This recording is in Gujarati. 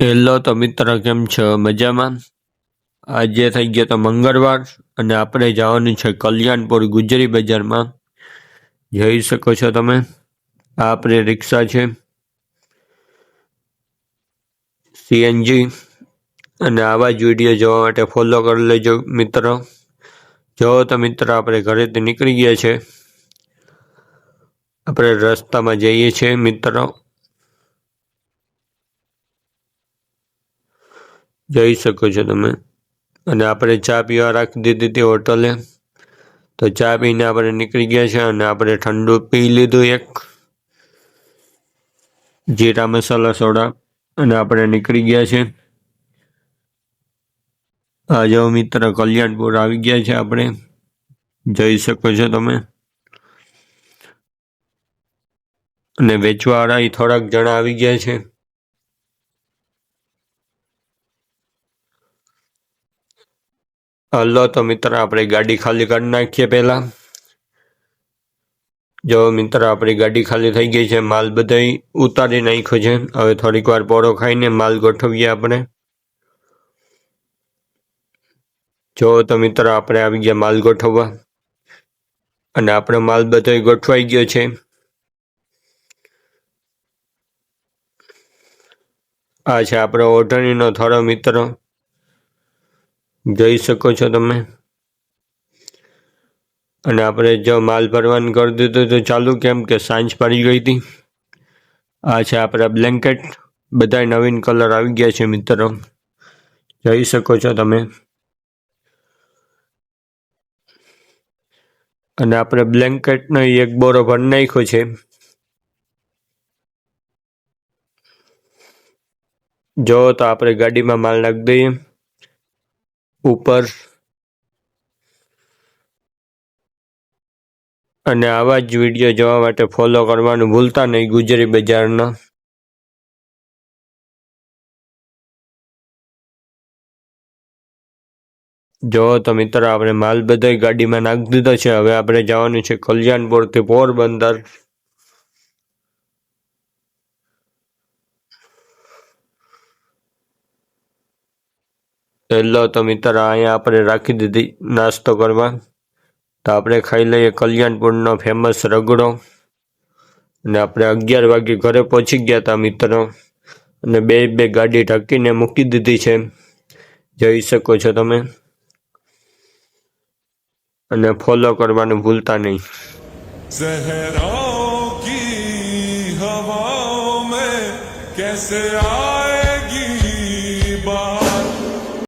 હેલો, તો મિત્ર, કેમ છો? મજામાં? આજે થઈ ગયો તો મંગળવાર અને આપણે જવાનું છે કલ્યાણપુર ગુજરી બજારમાં. જઈ શકો છો તમે આપણી રિક્ષા છે. સીએનજી અને આવા જ વીડિયો જોવા માટે ફોલો કરી લેજો, મિત્રો. જો તો મિત્ર, આપણે ઘરેથી નીકળી ગયા છે. આપણે રસ્તામાં જઈએ છીએ, મિત્રો. જઈ શકો છો તમે. અને આપણે ચા પીવા રાખી દીધી હતી હોટલે. તો ચા પીને આપણે નીકળી ગયા છે અને આપણે ઠંડુ પી લીધું એક. જીરા મસાલા સોડા. અને આપણે નીકળી ગયા છે. આ જો મિત્ર કલ્યાણપુર આવી ગયા છે આપણે. જઈ શકો છો તમે. અને વેચવાવાળા એ થોડાક જણા આવી ગયા છે. હલો, તો મિત્ર, આપણે ગાડી ખાલી કરી નાખીએ પહેલા. જો મિત્ર, આપણી ગાડી ખાલી થઈ ગઈ છે, માલ બધાય ઉતારી નાખ્યો છે. હવે થોડીક વાર પોળો ખાઈને માલ ગોઠવીએ આપણે. જો તો મિત્ર, આપણે આવી ગયા માલ ગોઠવવા. અને આપણો માલ બધો ગોઠવાઈ ગયો છે. આ છે આપણો ઓઢણીનો થોડો મિત્ર. જઈ શકો છો તમે. અને આપણે જો માલ ભરવાનું કરી દીધું તો ચાલુ કેમ કે સાંજ પડી ગઈ હતી. આ છે આપણા બ્લેન્કેટ બધા નવીન કલર આવી ગયા છે મિત્રો. જઈ શકો છો તમે. અને આપણે બ્લેન્કેટનો એક બોરો ભરી નાખ્યો છે. જો તો આપણે ગાડીમાં માલ નાખી દઈએ. ઉપર. અને આવા જ વીડિયો જોવા માટે ફોલો કરવાનું ભૂલતા નહીં, ગુજરી બજારના. જો તો મિત્ર, આપણે માલ બધો ગાડીમાં નાખી દીધો છે. હવે આપણે જવાનું છે કલ્યાણપુરથી પોરબંદર. હેલો તો મિત્ર, અહીંયા આપણે રાખી દીધી નાસ્તો કરવા. તો આપણે ખાઈ લઈએ કલ્યાણપુરનો ફેમસ રગડો. અને આપણે અગિયાર વાગે ઘરે પહોંચી ગયા હતા મિત્રો. અને બે બે ગાડી ઢાંકીને મૂકી દીધી છે. જઈ શકો છો તમે. અને ફોલો કરવાનું ભૂલતા નહીં. કેસે આ